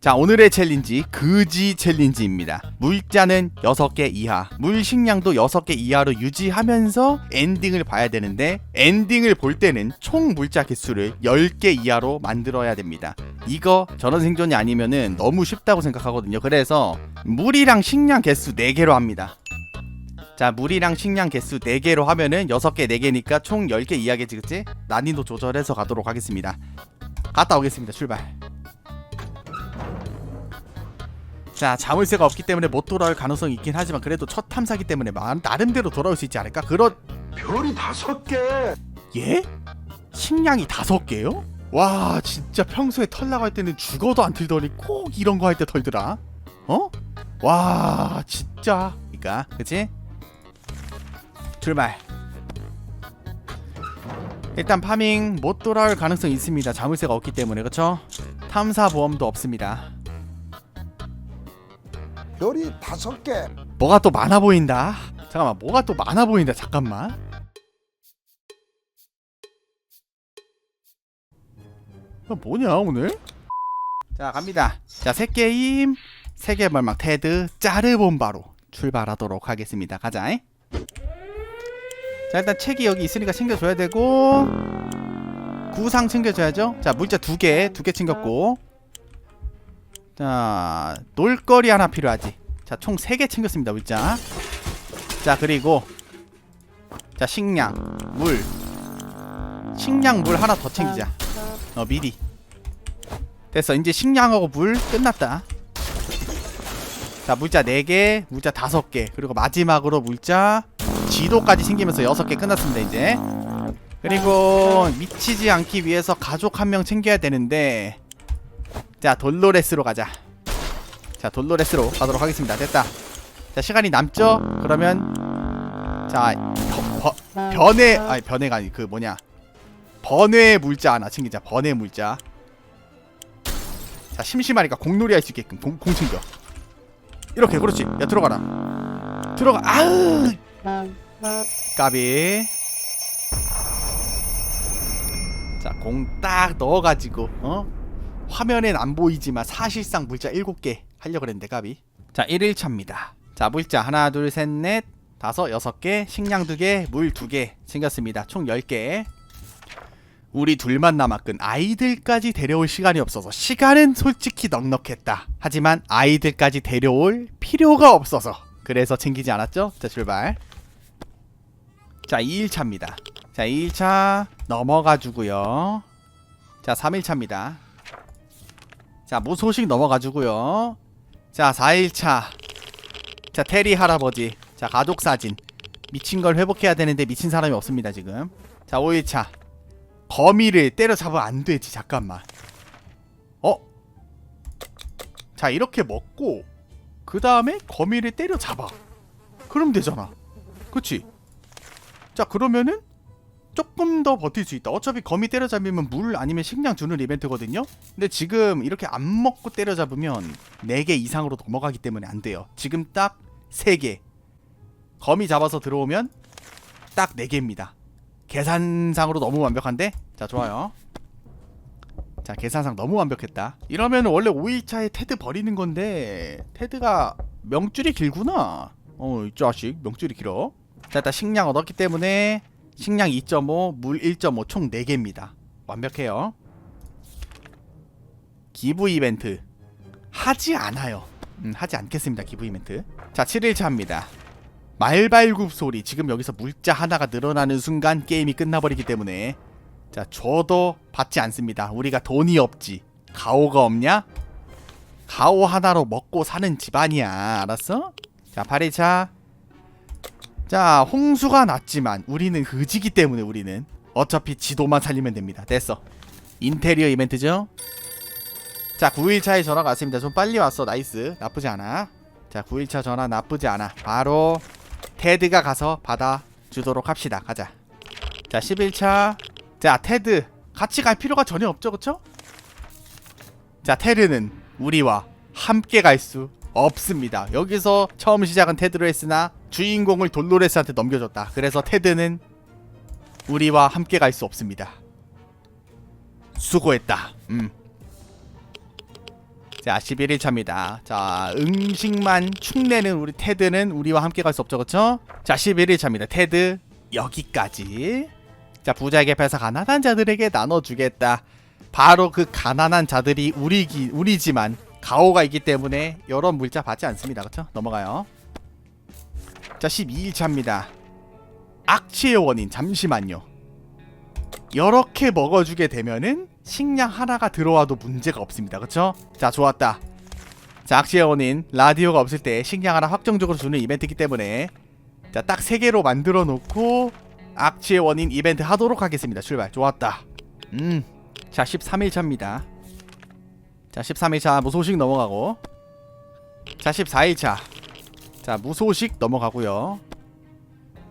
자 오늘의 챌린지 그지 챌린지입니다. 물자는 6개 이하 물 식량도 6개 이하로 유지하면서 엔딩을 봐야 되는데 엔딩을 볼 때는 총 물자 개수를 10개 이하로 만들어야 됩니다. 이거 전원 생존이 아니면은 너무 쉽다고 생각하거든요. 그래서 물이랑 식량 개수 4개로 합니다. 자 물이랑 식량 개수 4개로 하면은 6개 4개니까 총 10개 이하겠지 그치? 난이도 조절해서 가도록 하겠습니다. 갔다 오겠습니다. 출발 자 자물쇠가 없기 때문에 못 돌아올 가능성이 있긴 하지만 그래도 첫 탐사기 때문에 마- 나름대로 돌아올 수 있지 않을까? 그런 별이 다섯 개. 예? 식량이 다섯 개요? 와 진짜 평소에 털 나갈 때는 죽어도 안 틀더니 꼭 이런 거 할 때 털더라 어? 와 진짜 그니까 그치? 출발 일단 파밍 못 돌아올 가능성이 있습니다 자물쇠가 없기 때문에 그쵸? 탐사 보험도 없습니다 별이 다섯 개. 뭐가 또 많아 보인다. 잠깐만, 뭐가 또 많아 보인다. 잠깐만. 이거 뭐냐 오늘? 자 갑니다. 자새 게임 세계 말막 테드 짜르본바로 출발하도록 하겠습니다. 가자. 잉? 자 일단 책이 여기 있으니까 챙겨줘야 되고 구상 챙겨줘야죠. 자 물자 두 개, 두 개 챙겼고 자 놀거리 하나 필요하지. 자, 총 3개 챙겼습니다, 물자. 자, 그리고 자, 식량, 물. 식량, 물 하나 더 챙기자. 어, 미리. 됐어. 이제 식량하고 물 끝났다. 자, 물자 4개, 물자 5개. 그리고 마지막으로 물자 지도까지 챙기면서 6개 끝났습니다, 이제. 그리고 미치지 않기 위해서 가족 한 명 챙겨야 되는데 자, 돌로레스로 가자. 자 돌로레스로 가도록 하겠습니다. 됐다. 자 시간이 남죠? 그러면 자 버, 버, 변해 아니 변해가 아니 그 뭐냐. 번외 물자 하나 챙기자. 번외 물자. 자 심심하니까 공놀이 할 수 있게끔 공, 공 챙겨. 이렇게 그렇지. 야 들어가라. 들어가 아으 까비. 자 공 딱 넣어가지고 어 화면엔 안 보이지만 사실상 물자 7개 하려고 그랬는데 까비. 자 1일차입니다. 자 물자 하나 둘 셋 넷 다섯 여섯 개 식량 두개물 두 개 챙겼습니다. 총 10개. 우리 둘만 남았군. 아이들까지 데려올 시간이 없어서 시간은 솔직히 넉넉했다. 하지만 아이들까지 데려올 필요가 없어서. 그래서 챙기지 않았죠? 자 출발. 자 2일차입니다. 자 2일차 넘어가주고요. 자 3일차입니다 자 무소식 넘어가지고요. 자 4일차. 자 테리 할아버지. 자 가족 사진. 미친 걸 회복해야 되는데 미친 사람이 없습니다 지금. 자 5일차. 거미를 때려잡으면 안 되지 잠깐만. 어? 자 이렇게 먹고 그 다음에 거미를 때려잡아. 그럼 되잖아. 그치? 자 그러면은 조금 더 버틸 수 있다. 어차피 거미 때려잡으면 물 아니면 식량 주는 이벤트거든요. 근데 지금 이렇게 안 먹고 때려잡으면 4개 이상으로 넘어가기 때문에 안 돼요. 지금 딱 3개. 거미 잡아서 들어오면 딱 4개입니다. 계산상으로 너무 완벽한데? 자, 좋아요. 자, 계산상 너무 완벽했다. 이러면 원래 5일차에 테드 버리는 건데 테드가 명줄이 길구나. 어, 이 자식 명줄이 길어. 자, 일단 식량 얻었기 때문에 식량 2.5, 물 1.5, 총 4개입니다. 완벽해요. 기부 이벤트 하지 않아요. 음, 하지 않겠습니다. 기부 이벤트. 자, 7일차입니다. 말발굽 소리. 지금 여기서 물자 하나가 늘어나는 순간 게임이 끝나버리기 때문에 자, 줘도 받지 않습니다. 우리가 돈이 없지. 가오가 없냐? 가오 하나로 먹고 사는 집안이야. 알았어? 자, 8일차. 자, 홍수가 났지만 우리는 의지기 때문에 우리는 어차피 지도만 살리면 됩니다. 됐어. 인테리어 이벤트죠? 자, 9일차에 전화가 왔습니다. 좀 빨리 왔어. 나이스. 나쁘지 않아. 자, 9일차 전화 나쁘지 않아. 바로 테드가 가서 받아 주도록 합시다. 가자. 자, 11차. 자, 테드. 같이 갈 필요가 전혀 없죠. 그쵸? 자, 테르는 우리와 함께 갈 수 없습니다. 여기서 처음 시작은 테드로 했으나 주인공을 돌로레스한테 넘겨줬다. 그래서 테드는 우리와 함께 갈 수 없습니다. 수고했다. 음. 자 11일 차입니다 자 음식만 축내는 우리 테드는 우리와 함께 갈 수 없죠 그쵸? 자 11일 차입니다 테드 여기까지 자 부자에게 뺏어 가난한 자들에게 나눠주겠다 바로 그 가난한 자들이 우리 기, 우리지만 가오가 있기 때문에 여러 물자 받지 않습니다 그쵸? 넘어가요 자 12일차입니다 악취의 원인 잠시만요 이렇게 먹어주게 되면은 식량 하나가 들어와도 문제가 없습니다. 그쵸? 자 좋았다. 자 악취의 원인 라디오가 없을 때 식량 하나 확정적으로 주는 이벤트이기 때문에 자딱세 개로 만들어 놓고 악취의 원인 이벤트 하도록 하겠습니다. 출발. 좋았다. 음. 자 13일차입니다. 자 13일차 무소식 넘어가고 자 14일차 자 무소식 넘어가고요.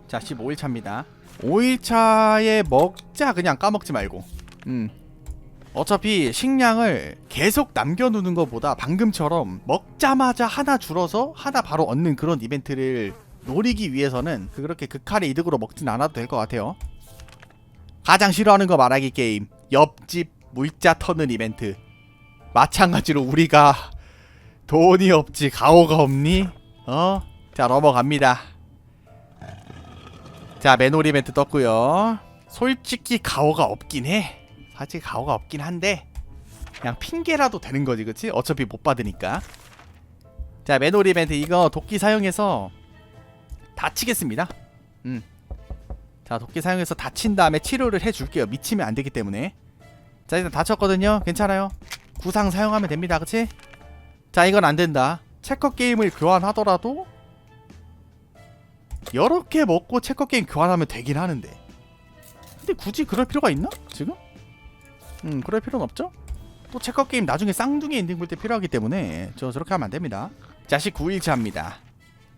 자 15일차입니다. 5일차에 먹자 그냥 까먹지 말고 음 어차피 식량을 계속 남겨두는 것보다 방금처럼 먹자마자 하나 줄어서 하나 바로 얻는 그런 이벤트를 노리기 위해서는 그렇게 극한의 이득으로 먹진 않아도 될 것 같아요 가장 싫어하는 거 말하기 게임 옆집 물자 터는 이벤트 마찬가지로 우리가 돈이 없지 가오가 없니? 어? 자 넘어갑니다. 자 맨홀 이벤트 떴고요. 솔직히 가오가 없긴 해. 사실 가오가 없긴 한데 그냥 핑계라도 되는 거지 그치? 어차피 못 받으니까. 자 맨홀 이벤트 이거 도끼 사용해서 다치겠습니다. 음. 자 도끼 사용해서 다친 다음에 치료를 해줄게요. 미치면 안 되기 때문에. 자 일단 다쳤거든요. 괜찮아요? 구상 사용하면 됩니다. 그치? 자 이건 안 된다. 체커 게임을 교환하더라도 여러 개 먹고 체커 게임 교환하면 되긴 하는데. 근데 굳이 그럴 필요가 있나? 지금? 음 그럴 필요는 없죠? 또 체커 게임 나중에 쌍둥이 엔딩 볼 때 필요하기 때문에 저 저렇게 하면 안 됩니다. 자식 9일차입니다.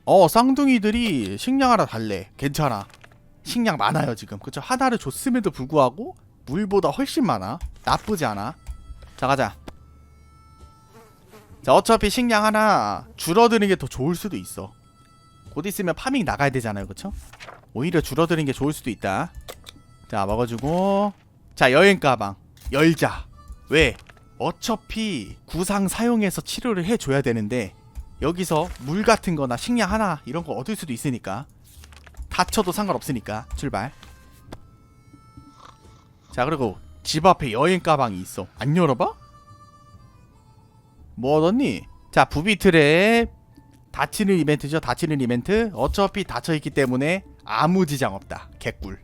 어 쌍둥이들이 식량 하나 달래. 괜찮아. 식량 많아요 지금. 그쵸? 하나를 줬음에도 불구하고 물보다 훨씬 많아. 나쁘지 않아. 자 가자. 자 어차피 식량 하나 줄어드는 게 더 좋을 수도 있어 곧 있으면 파밍 나가야 되잖아요. 그쵸? 오히려 줄어드는 게 좋을 수도 있다. 자 먹어주고. 자 여행 가방. 열자. 왜? 어차피 구상 사용해서 치료를 해줘야 되는데 여기서 물 같은 거나 식량 하나 이런 거 얻을 수도 있으니까. 다쳐도 상관없으니까. 출발. 자 그리고 집 앞에 여행 가방이 있어. 안 열어봐? 뭐 얻었니? 자 부비틀에 다치는 이벤트죠. 다치는 이벤트. 어차피 다쳐있기 때문에 아무 지장 없다. 개꿀.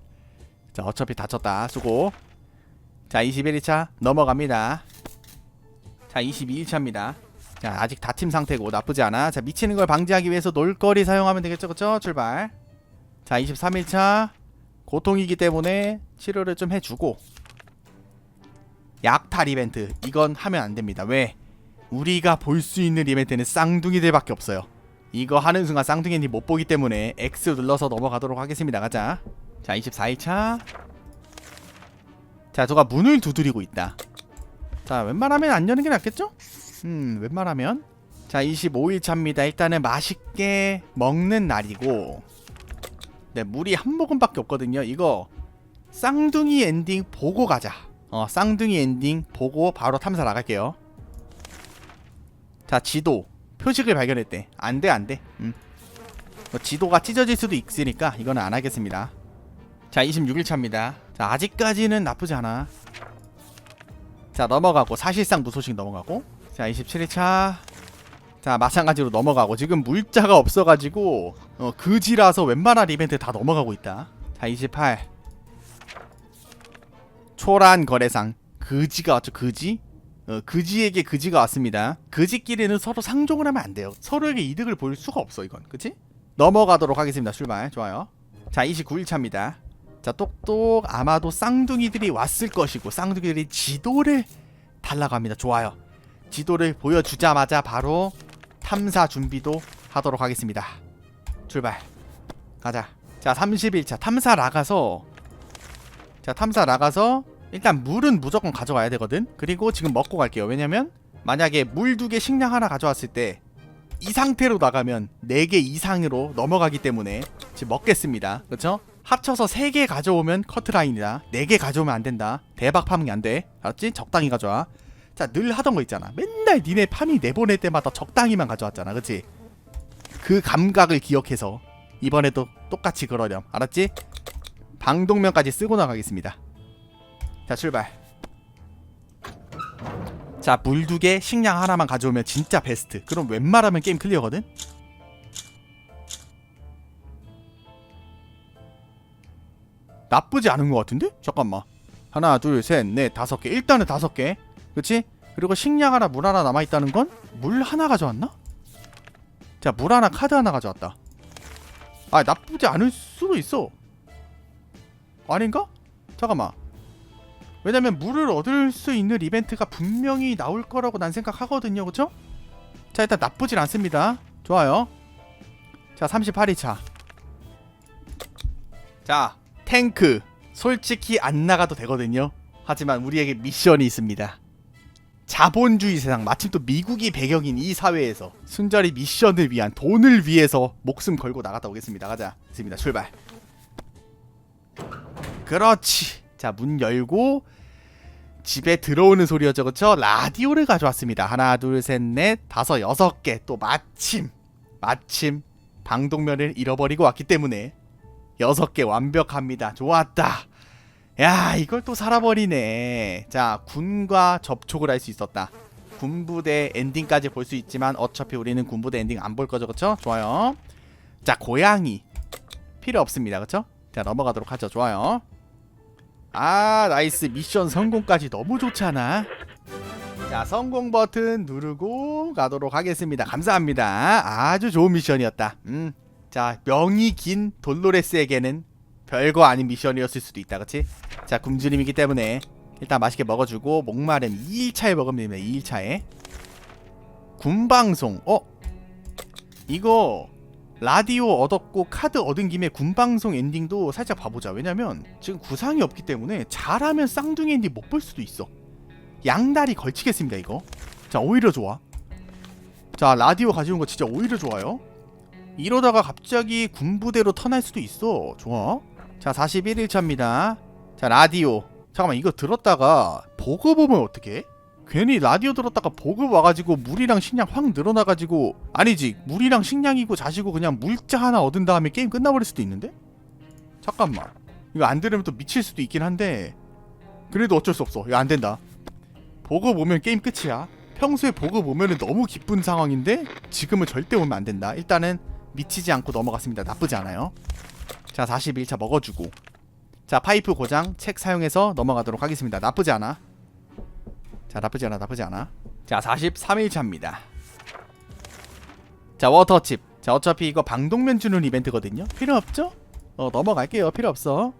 자 어차피 다쳤다. 수고. 자 21일차 넘어갑니다. 자 22일차입니다. 자 아직 다침 상태고 나쁘지 않아. 자 미치는 걸 방지하기 위해서 놀거리 사용하면 되겠죠? 그쵸? 출발. 자 23일차 고통이기 때문에 치료를 좀 해주고. 약탈 이벤트. 이건 하면 안 됩니다. 왜? 우리가 볼 수 있는 이벤트는 쌍둥이들밖에 없어요 이거 하는 순간 쌍둥이님 못 보기 때문에 X 눌러서 넘어가도록 하겠습니다. 가자. 자 24일차. 자 저가 문을 두드리고 있다. 자 웬만하면 안 여는 게 낫겠죠? 음 웬만하면. 자 25일차입니다. 일단은 맛있게 먹는 날이고. 네 물이 한 모금밖에 없거든요. 이거 쌍둥이 엔딩 보고 가자. 어 쌍둥이 엔딩 보고 바로 탐사 나갈게요. 자 지도 표식을 발견했대. 안돼 안돼. 음. 뭐 지도가 찢어질 수도 있으니까 이거는 안 하겠습니다. 자 26일차입니다. 자 아직까지는 나쁘지 않아. 자 넘어가고 사실상 무소식 넘어가고. 자 27일차. 자 마찬가지로 넘어가고 지금 물자가 없어가지고 어, 그지라서 웬만한 이벤트 다 넘어가고 있다. 자 28 초란 거래상. 그지가 왔죠 그지? 어, 그지에게 그지가 왔습니다. 그지끼리는 서로 상종을 하면 안 돼요. 서로에게 이득을 볼 수가 없어 이건. 그치? 넘어가도록 하겠습니다. 출발. 좋아요. 자 29일차입니다. 자 똑똑 아마도 쌍둥이들이 왔을 것이고 쌍둥이들이 지도를 달라고 합니다. 좋아요. 지도를 보여주자마자 바로 탐사 준비도 하도록 하겠습니다. 출발. 가자. 자 30일차. 탐사 나가서 자 탐사 나가서 일단 물은 무조건 가져와야 되거든. 그리고 지금 먹고 갈게요. 왜냐면 만약에 물 두 개 식량 하나 가져왔을 때 이 상태로 나가면 4개 이상으로 넘어가기 때문에 지금 먹겠습니다. 그쵸? 합쳐서 3개 가져오면 커트라인이다. 4개 가져오면 안 된다. 대박 파밍이 안돼. 알았지? 적당히 가져와. 자 늘 하던 거 있잖아. 맨날 니네 파밍 내보낼 때마다 적당히만 가져왔잖아. 그치? 그 감각을 기억해서 이번에도 똑같이 그러렴. 알았지? 방독면까지 쓰고 나가겠습니다 자 출발. 자 물 두 개 식량 하나만 가져오면 진짜 베스트. 그럼 웬만하면 게임 클리어거든? 나쁘지 않은 것 같은데? 잠깐만. 하나 둘셋넷 다섯 개. 일단은 다섯 개. 그치? 그리고 식량 하나 물 하나 남아있다는 건 물 하나 가져왔나? 자 물 하나 카드 하나 가져왔다. 아 나쁘지 않을 수도 있어. 아닌가? 잠깐만 왜냐면 물을 얻을 수 있는 이벤트가 분명히 나올 거라고 난 생각하거든요. 그쵸? 자 일단 나쁘진 않습니다. 좋아요. 자 38위차. 자 탱크. 솔직히 안 나가도 되거든요. 하지만 우리에게 미션이 있습니다. 자본주의 세상 마침 또 미국이 배경인 이 사회에서 순전히 미션을 위한 돈을 위해서 목숨 걸고 나갔다 오겠습니다. 가자. 있습니다. 출발. 그렇지. 자 문 열고 집에 들어오는 소리였죠. 그쵸? 라디오를 가져왔습니다. 하나 둘 셋 넷 다섯 여섯 개. 또 마침 마침 방독면을 잃어버리고 왔기 때문에 여섯 개 완벽합니다. 좋았다. 야 이걸 또 살아버리네. 자 군과 접촉을 할 수 있었다. 군부대 엔딩까지 볼 수 있지만 어차피 우리는 군부대 엔딩 안 볼 거죠. 그쵸? 좋아요. 자 고양이. 필요 없습니다. 그쵸? 자 넘어가도록 하죠. 좋아요 아 나이스. 미션 성공까지 너무 좋잖아. 자 성공 버튼 누르고 가도록 하겠습니다. 감사합니다. 아주 좋은 미션이었다. 음 자 명이 긴 돌로레스에게는 별거 아닌 미션이었을 수도 있다. 그치? 자 굶주림이기 때문에 일단 맛있게 먹어주고 목마름 2일차에 먹으면 됩니다. 2일차에. 군방송. 어? 이거 라디오 얻었고 카드 얻은 김에 군방송 엔딩도 살짝 봐보자. 왜냐면 지금 구상이 없기 때문에 잘하면 쌍둥이 엔딩 못 볼 수도 있어. 양다리 걸치겠습니다 이거. 자 오히려 좋아. 자 라디오 가져온 거 진짜 오히려 좋아요. 이러다가 갑자기 군부대로 턴할 수도 있어. 좋아. 자 41일차입니다. 자 라디오. 잠깐만 이거 들었다가 보급 오면 어떡해? 괜히 라디오 들었다가 보급 와가지고 물이랑 식량 확 늘어나가지고 아니지 물이랑 식량이고 자시고 그냥 물자 하나 얻은 다음에 게임 끝나버릴 수도 있는데? 잠깐만. 이거 안 들으면 또 미칠 수도 있긴 한데. 그래도 어쩔 수 없어. 이거 안 된다. 보급 오면 게임 끝이야. 평소에 보급 오면은 너무 기쁜 상황인데 지금은 절대 오면 안 된다. 일단은 미치지 않고 넘어갔습니다. 나쁘지 않아요. 자 41차 먹어주고. 자 파이프 고장 책 사용해서 넘어가도록 하겠습니다. 나쁘지 않아 자 나쁘지 않아 나쁘지 않아. 자 43일차입니다. 자 워터칩. 자 어차피 이거 방독면 주는 이벤트거든요. 필요 없죠? 어 넘어갈게요. 필요 없어.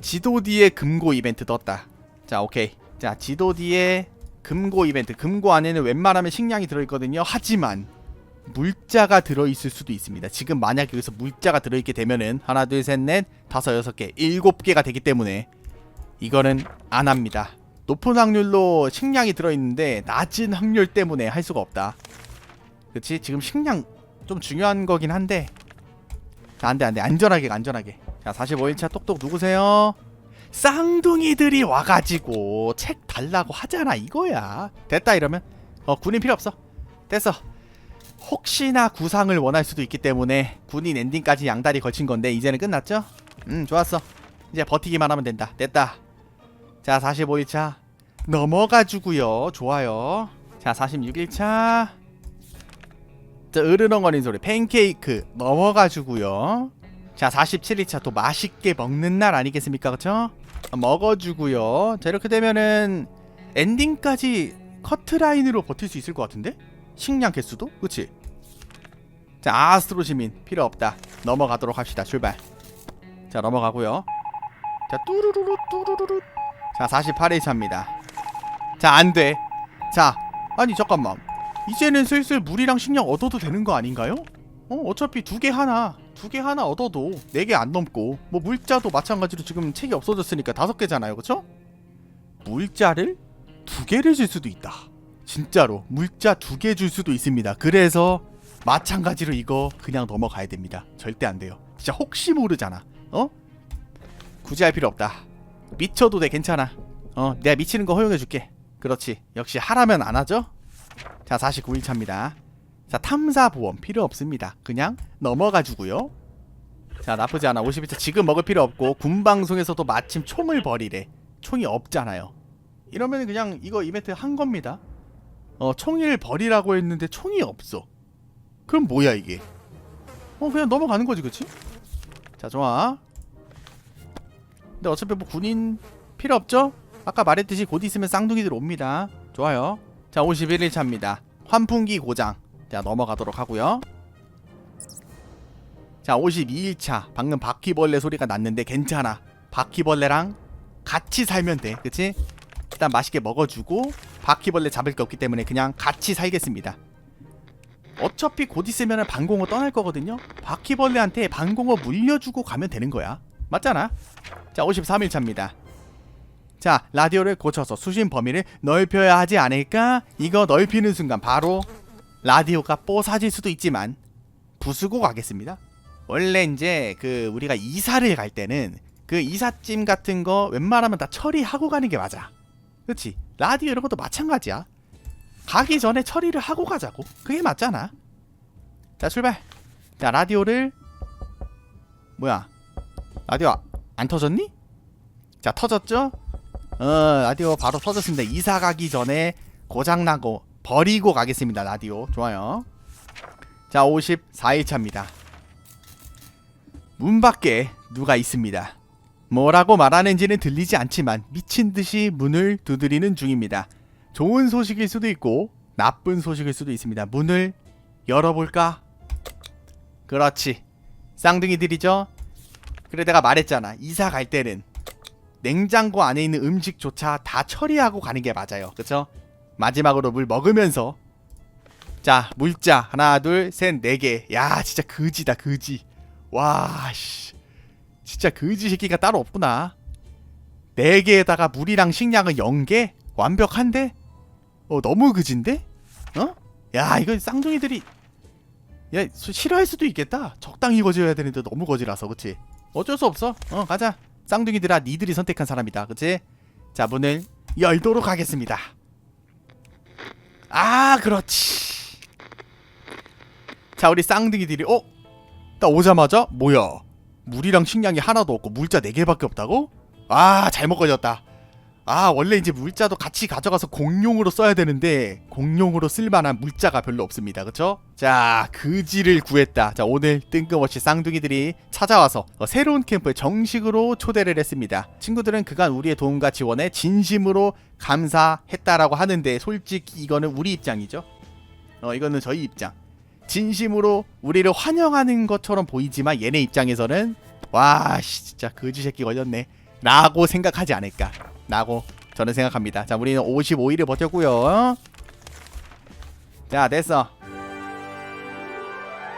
지도 뒤에 금고 이벤트 떴다. 자 오케이. 자 지도 뒤에 금고 이벤트. 금고 안에는 웬만하면 식량이 들어있거든요. 하지만 물자가 들어있을 수도 있습니다. 지금 만약에 여기서 물자가 들어있게 되면은 하나 둘 셋 넷 다섯 여섯 개 일곱 개가 되기 때문에 이거는 안 합니다. 높은 확률로 식량이 들어있는데 낮은 확률 때문에 할 수가 없다. 그렇지? 지금 식량 좀 중요한 거긴 한데. 자, 안돼 안돼. 안전하게 가, 안전하게. 자 45일차 똑똑 누구세요? 쌍둥이들이 와가지고 책 달라고 하잖아 이거야. 됐다 이러면? 어 군인 필요 없어. 됐어. 혹시나 구상을 원할 수도 있기 때문에 군인 엔딩까지 양다리 걸친 건데 이제는 끝났죠? 음 좋았어. 이제 버티기만 하면 된다. 됐다 자 45일차. 넘어가주고요. 좋아요. 자 46일차. 자 으르렁거리는 소리. 팬케이크. 넘어가주고요. 자 47일차. 또 맛있게 먹는 날 아니겠습니까? 그쵸? 먹어주고요. 자 이렇게 되면은 엔딩까지 커트라인으로 버틸 수 있을 것 같은데? 식량 개수도? 그치? 자 아스트로 시민. 필요 없다. 넘어가도록 합시다. 출발. 자 넘어가고요. 자 뚜루루루 뚜루루루 자 48일차입니다 자 안돼 자 아니 잠깐만 이제는 슬슬 물이랑 식량 얻어도 되는 거 아닌가요? 어 어차피 두 개 하나 두 개 하나 얻어도 네 개 안 넘고 뭐 물자도 마찬가지로 지금 책이 없어졌으니까 다섯 개잖아요 그쵸? 물자를 두 개를 줄 수도 있다 진짜로 물자 두 개 줄 수도 있습니다. 그래서 마찬가지로 이거 그냥 넘어가야 됩니다. 절대 안 돼요. 진짜 혹시 모르잖아. 어? 굳이 할 필요 없다. 미쳐도 돼 괜찮아. 어 내가 미치는 거 허용해 줄게. 그렇지. 역시 하라면 안 하죠? 자, 49일차입니다. 자, 탐사보험 필요 없습니다. 그냥 넘어가 주고요. 자, 나쁘지 않아. 51차 지금 먹을 필요 없고 군방송에서도 마침 총을 버리래. 총이 없잖아요. 이러면 그냥 이거 이벤트 한 겁니다. 어, 총을 버리라고 했는데 총이 없어. 그럼 뭐야 이게? 어, 그냥 넘어가는 거지, 그치? 자, 좋아. 근데 어차피 뭐 군인 필요 없죠? 아까 말했듯이 곧 있으면 쌍둥이들 옵니다. 좋아요. 자, 51일차입니다. 환풍기 고장. 자, 넘어가도록 하고요. 자, 52일차. 방금 바퀴벌레 소리가 났는데 괜찮아. 바퀴벌레랑 같이 살면 돼. 그치? 일단 맛있게 먹어주고 바퀴벌레 잡을 게 없기 때문에 그냥 같이 살겠습니다. 어차피 곧 있으면 방공호 떠날 거거든요. 바퀴벌레한테 방공호 물려주고 가면 되는 거야. 맞잖아. 자, 53일차입니다. 자, 라디오를 고쳐서 수신 범위를 넓혀야 하지 않을까? 이거 넓히는 순간 바로 라디오가 뽀사질 수도 있지만 부수고 가겠습니다. 원래 이제 그 우리가 이사를 갈 때는 그 이삿짐 같은 거 웬만하면 다 처리하고 가는 게 맞아. 그렇지? 라디오 이런 것도 마찬가지야. 가기 전에 처리를 하고 가자고. 그게 맞잖아. 자, 출발. 자, 라디오를 뭐야? 라디오 아- 안 터졌니? 자, 터졌죠? 어, 라디오 바로 터졌습니다. 이사 가기 전에 고장 나고 버리고 가겠습니다. 라디오. 좋아요. 자, 54일차입니다. 문 밖에 누가 있습니다. 뭐라고 말하는지는 들리지 않지만 미친 듯이 문을 두드리는 중입니다. 좋은 소식일 수도 있고 나쁜 소식일 수도 있습니다. 문을 열어볼까? 그렇지. 쌍둥이들이죠? 그래 내가 말했잖아. 이사 갈 때는 냉장고 안에 있는 음식조차 다 처리하고 가는 게 맞아요. 그쵸? 마지막으로 물 먹으면서. 자 물자. 하나 둘 셋 네 개 야 진짜 그지다 그지. 와씨. 진짜 그지 새끼가 따로 없구나. 네 개에다가 물이랑 식량은 0개 완벽한데? 어 너무 그진데? 어? 야 이거 쌍둥이들이. 야 수- 싫어할 수도 있겠다. 적당히 거지여야 되는데 너무 거지라서 그치 어쩔 수 없어. 어 가자. 쌍둥이들아 니들이 선택한 사람이다. 그치? 자 문을 열도록 하겠습니다. 아 그렇지. 자 우리 쌍둥이들이 어? 나 오자마자 뭐야? 물이랑 식량이 하나도 없고 물자 4개밖에 없다고? 아 잘못 걸렸다 아 원래 이제 물자도 같이 가져가서 공용으로 써야 되는데 공용으로 쓸만한 물자가 별로 없습니다. 그쵸? 자 그지를 구했다. 자 오늘 뜬금없이 쌍둥이들이 찾아와서 어, 새로운 캠프에 정식으로 초대를 했습니다. 친구들은 그간 우리의 도움과 지원에 진심으로 감사했다라고 하는데 솔직히 이거는 우리 입장이죠. 어 이거는 저희 입장. 진심으로 우리를 환영하는 것처럼 보이지만 얘네 입장에서는 와 씨, 진짜 거지 새끼 걸렸네. 라고 생각하지 않을까 라고 저는 생각합니다. 자 우리는 55일을 버텼고요. 자 됐어.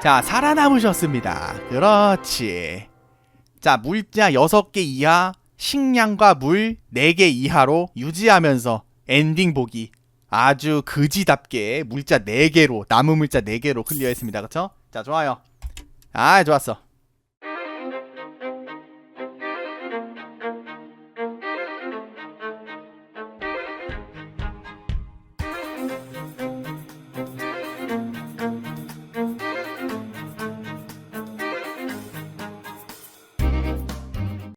자 살아남으셨습니다. 그렇지. 자 물자 6개 이하 식량과 물 4개 이하로 유지하면서 엔딩 보기. 아주 그지답게 물자 4개로 남은 물자 4개로 클리어했습니다. 그쵸? 자 좋아요. 아 좋았어